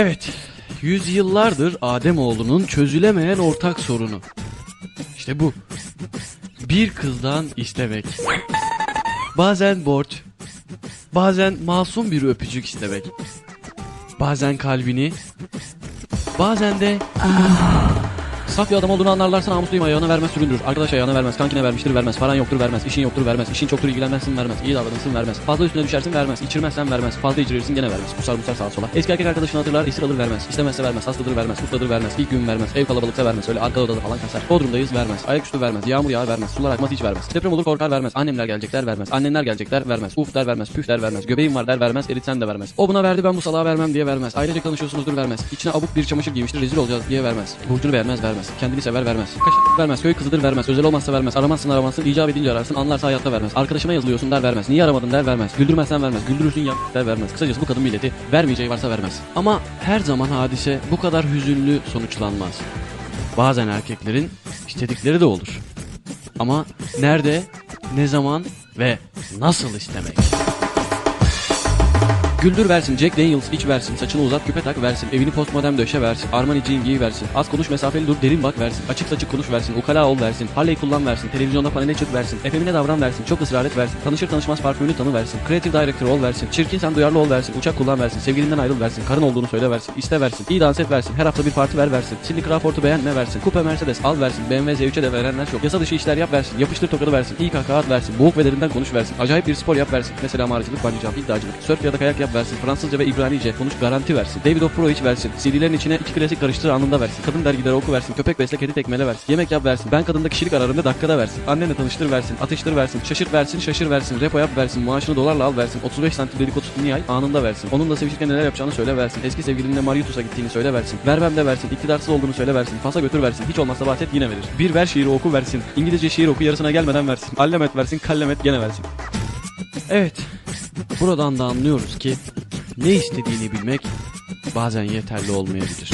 Evet, yüzyıllardır Ademoğlunun çözülemeyen ortak sorunu. İşte bu. Bir kızdan istemek. Bazen borç, bazen masum bir öpücük istemek. Bazen kalbini, bazen de Saf bir adam olduğunu anlarlarsa namusluyum ayağına vermez süründürür. Arkadaş ayağına vermez, kankine vermiştir vermez. Paran yoktur vermez, işin yoktur vermez. İşin çoktur ilgilenmezsin vermez. İyi davranırsın vermez. Fazla üstüne düşersin vermez. İçirmezsen vermez. Fazla içirirsin gene vermez. Kusar musar sağa sola. Eski erkek arkadaşını hatırlar, esir alır vermez. İstemezse vermez. Hastadır vermez. Ustadır vermez. İlk gün vermez. Ev kalabalıksa vermez. Öyle arka odada falan kasar. Bodrumdayız vermez. Ayaküstü vermez. Yağmur yağar vermez. Sular akmaz hiç vermez. Deprem olur korkar vermez. Annemler gelecekler vermez. Annenler gelecekler vermez. Uf der vermez. Püf der vermez. Göbeğim var der vermez. Eritsen de vermez. O buna verdi ben bu salağa vermem diye vermez. Ailece tanışıyorsunuzdur vermez. İçine abuk bir çamaşır giymiştir rezil olacağız diye vermez. Burcunu beğenmez vermez. Kendini sever vermez. Kaşık vermez. Köy kızıdır vermez. Özel olmazsa vermez. Aramazsın aramazsın. icap edince ararsın. Anlarsa hayatta vermez. Arkadaşıma yazılıyorsun der vermez. Niye aramadın der vermez. Güldürmezsen vermez. Güldürürsün ya der vermez. Kısacası bu kadın milleti vermeyeceği varsa vermez. Ama her zaman hadise bu kadar hüzünlü sonuçlanmaz. Bazen erkeklerin istedikleri de olur. Ama nerede, ne zaman ve nasıl istemek? Güldür versin, Jack Daniels iç versin, saçını uzat küpe tak versin, evini postmodern döşe versin, Armani jean giy versin, az konuş mesafeli dur derin bak versin, açık saçık konuş versin, ukala ol versin, Harley kullan versin, televizyonda panele çık versin, efemine davran versin, çok ısrar et versin, tanışır tanışmaz parfümünü tanı versin, creative director ol versin, çirkin sen duyarlı ol versin, uçak kullan versin, sevgilinden ayrıl versin, karın olduğunu söyle versin, iste versin, iyi dans et versin, her hafta bir parti ver versin, Cindy Crawford'u beğenme versin, Coupe Mercedes al versin, BMW Z3'e de verenler çok, yasa dışı işler yap versin, yapıştır tokadı versin, iyi kahkaha at versin, boğuk ve derinden konuş versin, acayip bir spor yap versin, mesela mağaracılık, jump, iddiacılık, surf ya da kayak yap versin, Fransızca ve İbranice konuş garanti versin, David of Pro iç versin, CD'lerin içine iki klasik karıştır anında versin, kadın dergileri oku versin, köpek besle kedi tekmele versin, yemek yap versin, ben kadında kişilik ararım da dakikada versin, annenle tanıştır versin, atıştır versin, şaşırt versin, şaşır versin, repo yap versin, maaşını dolarla al versin, 35 santim dedikodusunu yay anında versin, onunla sevişirken neler yapacağını söyle versin, eski sevgilinle Mariutus'a gittiğini söyle versin, vermem de versin, iktidarsız olduğunu söyle versin, Fas'a götür versin, hiç olmazsa bahset yine verir. Bir ver şiiri oku versin, İngilizce şiir oku yarısına gelmeden versin, allemet versin, kallemet gene versin. Evet, buradan da anlıyoruz ki ne istediğini bilmek bazen yeterli olmayabilir.